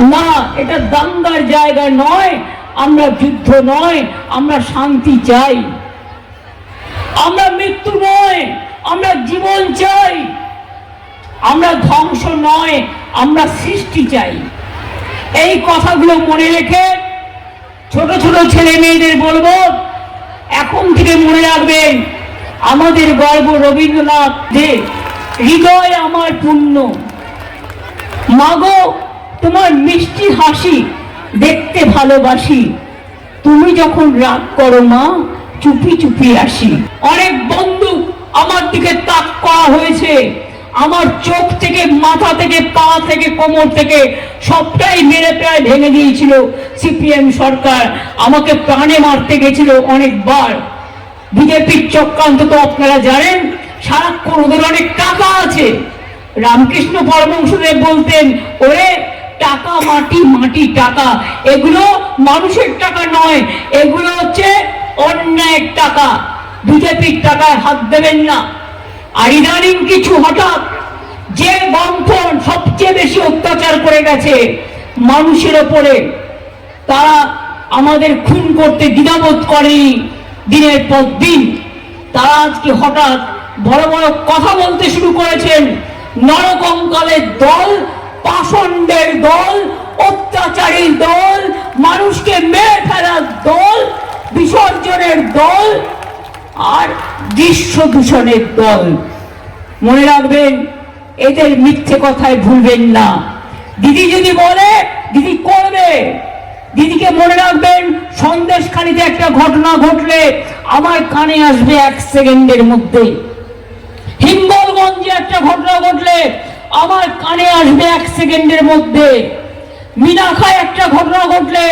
না, এটা দাঙ্গার জায়গা নয়, আমরা যুদ্ধ নয়, আমরা শান্তি চাই। আমরা মৃত্যু নয়, আমরা জীবন চাই। আমরা ধ্বংস নয়, আমরা সৃষ্টি চাই। এই কথাগুলো মনে রেখে ছোট ছোট ছেলে মেয়েদের বলব, এখন থেকে মনে রাখবেন আমাদের গর্ব রবীন্দ্রনাথ যে হৃদয় আমার পূর্ণ। মাগো তোমার মিষ্টি হাসি দেখতে ভালোবাসি। তুমি যখন রাগ করো মা, চুপি চুপি আসি। অনেক বন্দুক আমার দিকে তাক করা হয়েছে। আমার চোখ থেকে, মাথা থেকে, পা থেকে, কোমর থেকে সবটাই মেরে প্রায় ভেঙে দিয়েছিল সিপিএম সরকার। আমাকে প্রাণে মারতে গেছিল অনেকবার। বিজেপির চক্রান্ত তো আপনারা জানেন, সারাক্ষণ ওদের অনেক টাকা আছে। রামকৃষ্ণ পরমংশদেব বলতেন, ওরে টাকা, মাটি মাটি, টাকা। এগুলো মানুষের টাকা নয়, এগুলো হচ্ছে অন্যায়ের টাকা। বিজেপির টাকায় হাত দেবেন না। আর ইদানিং কিছু হঠাৎ যে বামফ্রন্ট সবচেয়ে বেশি অত্যাচার করে গেছে মানুষের ওপরে, তারা আমাদের খুন করতে দ্বিধাবোধ করেনি দিনের পর দিন। তারা আজকে হঠাৎ বড় বড় কথা বলতে শুরু করেছেন। নরকঙ্কালের দল পাষণ্ডের দল, অত্যাচারী দল, মানুষকে মেরে ফেলার দল, বিসর্জনের দল আর দৃশ্য দূষণের দল। মনে রাখবেন, এদের মিথ্যে কথায় ভুলবেন না। দিদি যদি বলে, দিদি করবে। দিদিকে মনে রাখবেন, সন্দেশখালিতে একটা ঘটনা ঘটলে আমার কানে আসবে এক সেকেন্ডের মধ্যে হিঙ্গলগঞ্জে একটা ঘটনা ঘটলে আমার কানে আসবে এক সেকেন্ডের মধ্যে। মিনাখায় একটা ঘটনা ঘটলে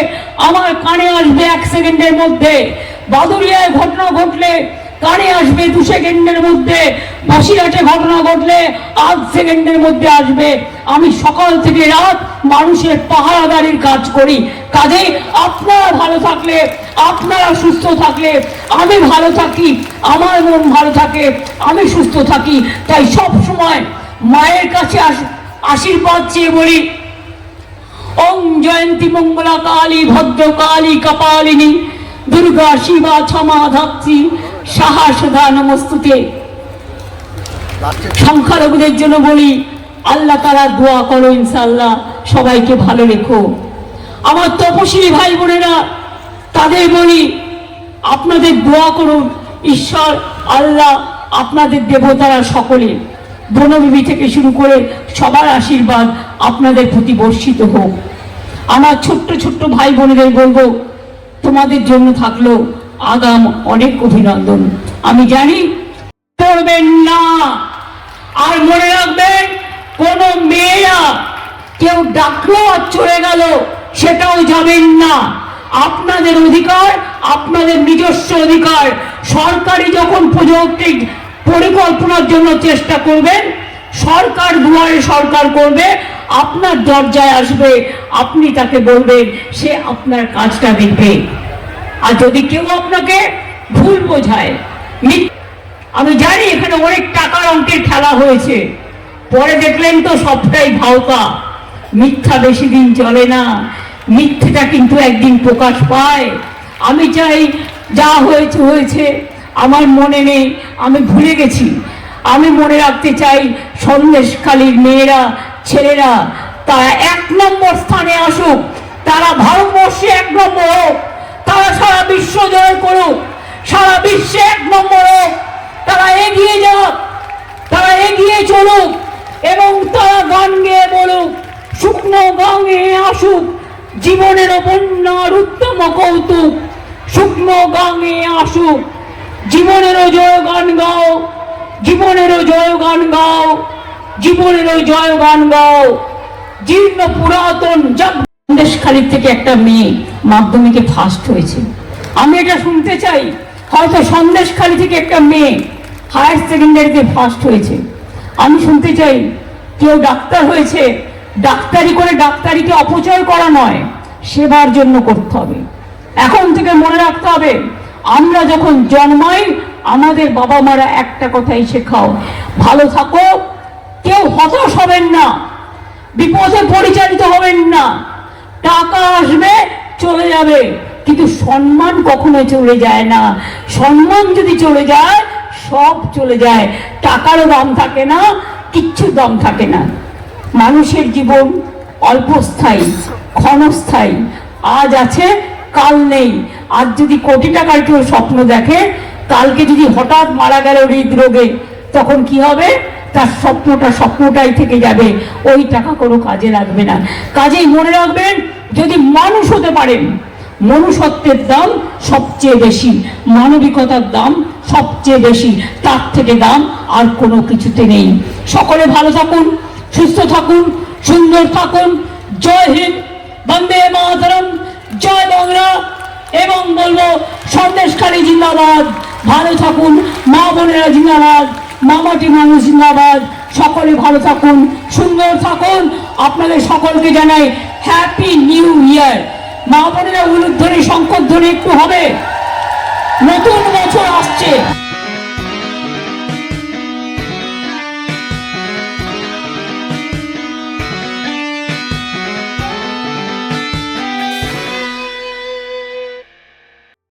আমার কানে আসবে এক সেকেন্ডের মধ্যে। বাদুরিয়ায় ঘটনা ঘটলে কানে আসবে দু সেকেন্ডের মধ্যে। বসিরহাটে ঘটনা ঘটলে আধ সেকেন্ডের মধ্যে আসবে। আমি সকাল থেকে রাত মানুষের পাহারাদারির কাজ করি। কাজে আপনারা ভালো থাকলে, আপনারা সুস্থ থাকলে, আমি ভালো থাকি, আমার মন ভালো থাকে, আমি সুস্থ থাকি। তাই সব সময় মায়ের কাছে আশীর্বাদ চেয়ে বলি, ওং জয়ন্তী মঙ্গলা কালী ভদ্র কালী কপালিনী, দুর্গা শিবা ক্ষমা ধাত্রী সাহা সুধা নমস্তুতে। সংখ্যালঘুদের জন্য বলি, আল্লাহ তারা দোয়া করো ইনশাল্লাহ সবাইকে ভালো রেখো। আমার তপশিলি ভাই বোনেরা, তাদের বলি, আপনাদের দোয়া করুন, ঈশ্বর, আল্লাহ আপনাদের দেবতারা সকলে। বনবিবি থেকে শুরু করে সবার আশীর্বাদ আপনাদের প্রতি বর্ষিত হোক। আমার ছোট্ট ছোট্ট ভাই বোনেদের বলব, তোমাদের জন্য থাকল আগাম অনেক অভিনন্দন। আমি জানি করবেন না, আর মনে রাখবেন, কোন মেয়েরা কেউ ডাকলো আর চলে গেল, সেটাও যাবেন না। আপনাদের অধিকার, আপনাদের নিজস্ব অধিকার। সরকারি যখন প্রযুক্তি পরিকল্পনার জন্য চেষ্টা করবেন সরকার দুয়ারে সরকার করবে। আপনার দরজায় আসবে, আপনি তাকে বলবেন, সে আপনার কাজটা দেখবে। আর যদি কেউ আপনাকে ভুল বোঝায় আমি জানি এখানে অনেক টাকার অঙ্কের খেলা হয়েছে। পরে দেখলেন তো সবটাই ভাওতা। মিথ্যা বেশি দিন চলে না। মিথ্যেটা কিন্তু একদিন প্রকাশ পায়। আমি চাই যা হয়েছে হয়েছে। আমার মনে নেই, আমি ভুলে গেছি। আমি মনে রাখতে চাই, সন্দেশখালীর মেয়েরা, ছেলেরা, তারা এক নম্বর স্থানে আসুক, তারা ভারতবর্ষে এক নম্বর হোক, তারা সারা বিশ্ব জয় করুক, সারা বিশ্বে এক নম্বর হোক, তারা এগিয়ে যাক, তারা এগিয়ে চলুক, এবং তারা গান গেয়ে বলুক, শুকনো গাঙে আসুক, জীবনের বন্যার উত্তম কৌতুক, শুকনো গাঙে আসুক জীবনেরও জয় গান গাও, জীবনেরও জয় গান গাও, জীবনেরও জয় গান গাও। জীর্ণ পুরাতন জগ থেকে একটা মেয়ে মাধ্যমিকে ফার্স্ট হয়েছে। আমি এটা শুনতে চাই, হয়তো সন্দেশখালী থেকে একটা মেয়ে হায়ার সেকেন্ডারিতে ফার্স্ট হয়েছে। আমি শুনতে চাই, কেউ ডাক্তার হয়েছে, ডাক্তারি করে ডাক্তারিকে অপচয় করা নয়, সেবার জন্য করতে হবে। এখন থেকে মনে রাখতে হবে আমরা যখন জন্মাই, আমাদের বাবা মারা একটা কথাই শেখাও, ভালো থাকো, কেউ হতাশ হবেন না, বিপদে পরিচালিত হবেন না, টাকা আসবে, চলে যাবে। কিন্তু সম্মান কখনো চলে যায় না। সম্মান যদি চলে যায়, সব চলে যায়। টাকারও দাম থাকে না কিচ্ছু দাম থাকে না। মানুষের জীবন অল্পস্থায়ী, ক্ষণস্থায়ী। আজ আছে কাল নেই। আজ যদি কোটি টাকার কেউ স্বপ্ন দেখে, কালকে যদি হঠাৎ মারা গেল হৃদরোগে, তখন কি হবে? তার স্বপ্নটা স্বপ্নটাই থেকে যাবে। ওই টাকা কোনো কাজে লাগবে না। কাজেই মনে রাখবেন, যদি মানুষ হতে পারেন মনুষ্যত্বের দাম সবচেয়ে বেশি, মানবিকতার দাম সবচেয়ে বেশি, তার থেকে দাম আর কোনো কিছুতে নেই। সকলে ভালো থাকুন, সুস্থ থাকুন, সুন্দর থাকুন। জয় হিন্দ বন্দে মাতরম জয় বাংলা এবং বলব সন্দেশকারী জিন্দাবাদ। ভালো থাকুন। মা বোনেরা জিন্দাবাদ। মামাটি মানুষ জিন্দাবাদ। সকলে ভালো থাকুন। সুন্দর থাকুন। আপনাদের সকলকে জানাই হ্যাপি নিউ ইয়ার মা বোনেরা উলুধ্বনি, শঙ্করধ্বনি একটু হবে। নতুন বছর আসছে।